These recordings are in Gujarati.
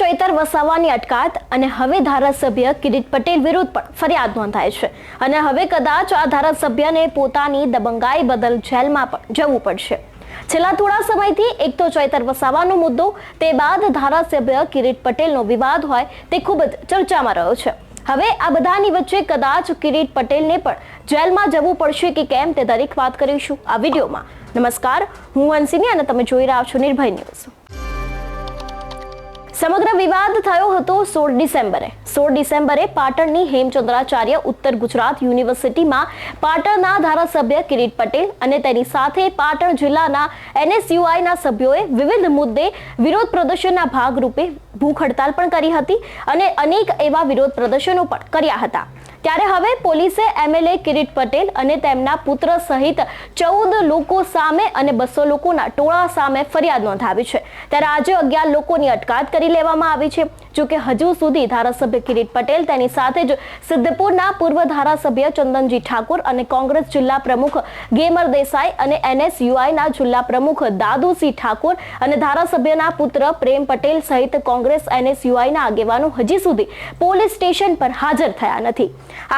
ચૈતર વસાવાની અટકાયત અને હવે ધારાસભ્ય કિરીટ પટેલ વિરુદ્ધ પણ ફરિયાદ નોંધાય છે. અને હવે કદાચ આ ધારાસભ્યને પોતાની દબંગાઈ બદલ જેલમાં પણ જવું પડશે. છેલ્લા થોડા સમયથી એક તો ચૈતર વસાવાનો મુદ્દો, તે બાદ ધારાસભ્ય કિરીટ પટેલનો વિવાદ હોય તે ખૂબ જ ચર્ચામાં રહ્યો છે. હવે આ બધાની વચ્ચે કદાચ કિરીટ પટેલને પણ જેલમાં જવું પડશે કે કેમ તે દરેક વાત કરીશું આ વિડીયોમાં. નમસ્કાર, હું હંસિની અને તમે જોઈ રહ્યા છો નિર્ભય ન્યૂઝ. સમગ્ર વિવાદ થયો હતો સોળ ડિસેમ્બરે. સોળ ડિસેમ્બરે પાટણની હેમચંદ્રાચાર્ય ઉત્તર ગુજરાત યુનિવર્સિટીમાં પાટણના ધારાસભ્ય કિરીટ પટેલ અને તેની સાથે પાટણ જિલ્લાના એનએસયુઆઈના સભ્યોએ વિવિધ મુદ્દે વિરોધ પ્રદર્શનના ભાગરૂપે ભૂખ હડતાલ પણ કરી હતી અને અનેક એવા વિરોધ પ્રદર્શનો પણ કર્યા હતા. ત્યારે હવે પોલીસે એમએલએ કિરીટ પટેલ અને તેમના પુત્ર સહિત ચૌદ લોકો સામે અને બસો લોકોના ટોળા સામે ફરિયાદ નોંધાવી છે. ત્યારે આજે અગિયાર લોકોની અટકાયત કરી લેવામાં આવી છે. જોકે હજુ સુધી ધારાસભ્ય કિરીટ પટેલ તેની સાથે જ સિદ્ધપુરના પૂર્વ ધારાસભ્ય ચંદનજી ઠાકોર અને કોંગ્રેસ જિલ્લા પ્રમુખ ગેમર દેસાઈ અને એનએસયુઆઈના જિલ્લા પ્રમુખ દાદુસિંહ ઠાકોર અને ધારાસભ્યના પુત્ર પ્રેમ પટેલ સહિત કોંગ્રેસ એનએસયુઆઈના આગેવાનો હજી સુધી પોલીસ સ્ટેશન પર હાજર થયા નથી.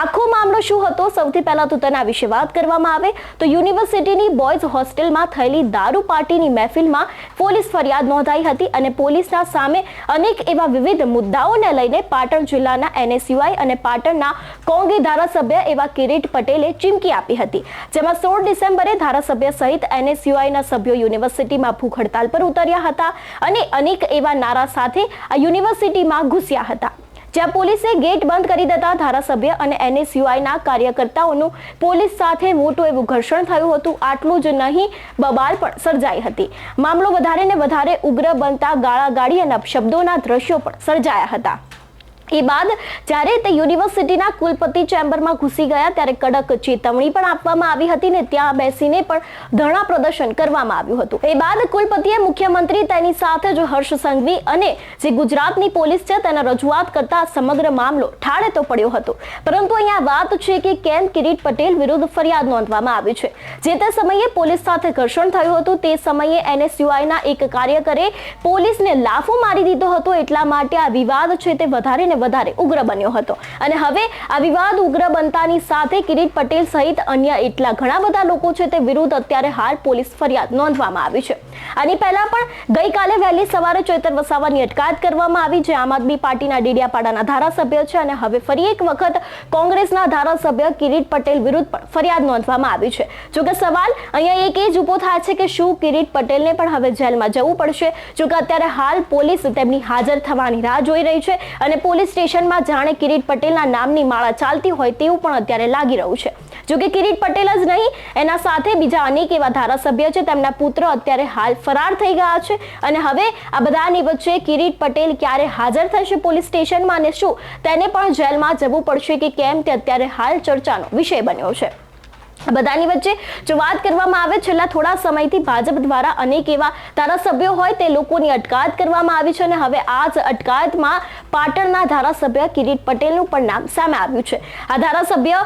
આખો મામલો શું હતો સૌથી પહેલા તો તેના વિશે વાત કરવામાં આવે તો યુનિવર્સિટીની બોયઝ હોસ્ટેલમાં થયેલી દારૂ પાર્ટીની મહેફિલમાં પોલીસ ફરિયાદ નોંધાઈ હતી અને પોલીસના સામે અનેક એવા વિવિધ મુદ્દાઓને લઈને પાટણ જિલ્લાના એનએસયુઆઈ અને પાટણના કોંગી ધારાસભ્ય એવા કિરીટ પટેલે ચીમકી આપી હતી. જેમાં સોળ ડિસેમ્બરે ધારાસભ્ય સહિત એનએસયુઆઈના સભ્યો યુનિવર્સિટીમાં ભૂખ હડતાલ પર ઉતર્યા હતા અને અનેક એવા નારા સાથે આ યુનિવર્સિટીમાં ઘૂસ્યા હતા. જ્યાં પોલીસે ગેટ બંધ કરી દેતા ધારાસભ્ય અને એનએસયુઆઈના કાર્યકર્તાઓનું પોલીસ સાથે મોટું એવું ઘર્ષણ થયું હતું. આટલું જ નહીં, બબાલ પણ સર્જાઈ હતી. મામલો વધારે ને વધારે ઉગ્ર બનતા ગાળાગાળી અને અપશબ્દોના દ્રશ્યો પણ સર્જાયા હતા. એ બાદ જ્યારે તે યુનિવર્સિટીના કુલપતિ ચેમ્બરમાં ઘૂસી ગયા ત્યારે કડક ચેતવણી પણ આપવામાં આવી હતી ને ત્યાં બેસીને પણ ધરણા પ્રદર્શન કરવામાં આવ્યું હતું. એ બાદ કુલપતિએ મુખ્યમંત્રી તેની સાથે જ હર્ષ સંઘવી અને જે ગુજરાતની પોલીસ છે તેને રજૂઆત કરતા સમગ્ર મામલો ઠાળે તો પડ્યો હતો. પરંતુ અહીંયા વાત છે કે કેમ કિરીટ પટેલ વિરુદ્ધ ફરિયાદ નોંધવામાં આવી છે. જે તે સમયે પોલીસ સાથે ઘર્ષણ થયું હતું તે સમયે એનએસયુઆઈના એક કાર્યકરે પોલીસને લાફો મારી દીધો હતો એટલા માટે આ વિવાદ છે તે વધારે ને વધારે ઉગ્ર બન્યો હતો. અને હવે આ વિવાદ ઉગ્ર બનતાની સાથે કિરીટ પટેલ સહિત અન્ય એટલા ઘણા બધા લોકો છે તે વિરુદ્ધ અત્યારે હાલ પોલીસ ફરિયાદ નોંધવામાં આવી છે. આની પહેલા પણ ગઈકાલે વહેલી સવારે ચોતર વસાવાની અટકાયત કરવામાં આવી, જે આમ આદમી પાર્ટીના ડેડિયાપાડાના ધારાસભ્ય છે અને હવે ફરી એક વખત કોંગ્રેસના ધારાસભ્ય કિરીટ પટેલ વિરુદ્ધ પણ ફરિયાદ નોંધવામાં આવી છે. જોકે સવાલ અહીંયા એક એ જ ઊભો થાય છે કે શું કિરીટ પટેલને પણ હવે જેલમાં જવું પડશે? જોકે અત્યારે હાલ પોલીસ તેમની હાજર થવાની રાહ જોઈ રહી છે અને પોલીસ સ્ટેશનમાં જાણે કિરીટ પટેલના નામની માળા ચાલતી હોય તેવું પણ અત્યારે લાગી રહ્યું છે. જોકે કિરીટ પટેલ જ નહીં, એના સાથે બીજા અનેક એવા ધારાસભ્ય છે, તેમના પુત્ર અત્યારે હાલ ફરાર થઈ ગયા છે. અને હવે આ બધાની વચ્ચે કિરીટ પટેલ ક્યારે હાજર થશે પોલીસ સ્ટેશનમાં અને શું, તેને પણ જેલમાં જવું પડશે કે કેમ, તે અત્યારે હાલ ચર્ચાનો વિષય બન્યો છે. બધાની વચ્ચે જો વાત કરવામાં આવે, છેલ્લા થોડા સમયથી ભાજપ દ્વારા અનેક એવા ધારાસભ્યો હોય તે લોકોની અટકાયત કરવામાં આવી છે અને હવે આ જ અટકાયતમાં પાટણના ધારાસભ્ય કિરીટ પટેલનું પણ નામ સામે આવ્યું છે. આ ધારાસભ્ય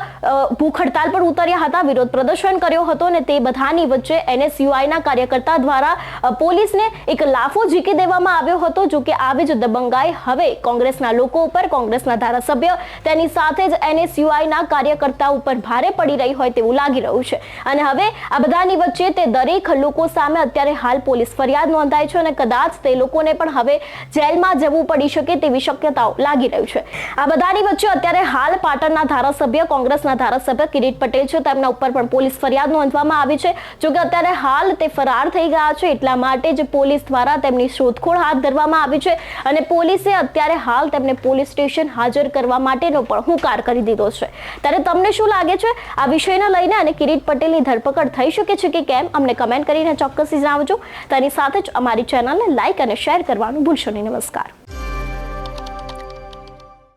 ભૂખ હડતાલ પર ઉતર્યા હતા, વિરોધ પ્રદર્શન કર્યો હતો અને તે બધાની વચ્ચે એનએસયુઆઈના કાર્યકર્તા દ્વારા પોલીસને એક લાફો ઝીકી દેવામાં આવ્યો હતો. જો કે આવી જ દબંગાઈ હવે કોંગ્રેસના લોકો ઉપર, કોંગ્રેસના ધારાસભ્ય તેની સાથે જ એનએસયુઆઈના કાર્યકર્તા ઉપર ભારે પડી રહી હોય તેવું લાગી રહ્યું છે. અને હવે આ બધાની વચ્ચે તે દરેક લોકો સામે અત્યારે હાલ પોલીસ ફરિયાદ નોંધાઈ છે અને કદાચ તે લોકોને પણ હવે જેલમાં જવું પડી શકે તેવી શક્યતાઓ લાગી રહ્યું છે. આ બધાની વચ્ચે અત્યારે હાલ પાટણના ધારાસભ્ય, કોંગ્રેસના ધારાસભ્ય કિરીટ પટેલ છે. તેમના ઉપર પણ પોલીસ ફરિયાદ નોંધવામાં આવી છે. જોકે અત્યારે હાલ તે ફરાર થઈ ગયા છે એટલા માટે જ પોલીસ દ્વારા તેમની શોધખોળ હાથ ધરવામાં આવી છે અને પોલીસે અત્યારે હાલ તેમને પોલીસ સ્ટેશન હાજર કરવા માટેનો પણ હુંકાર કરી દીધો છે. ત્યારે તમને શું લાગે છે? આ વિષયને લઈને અને કિરીટ પટેલની ધરપકડ થઈ શકે છે કે કેમ, અમને કમેન્ટ કરીને ચોક્કસથી જણાવજો. તેની સાથે જ અમારી ચેનલને લાઇક અને શેર કરવાનું ભૂલશો નહીં. નમસ્કાર.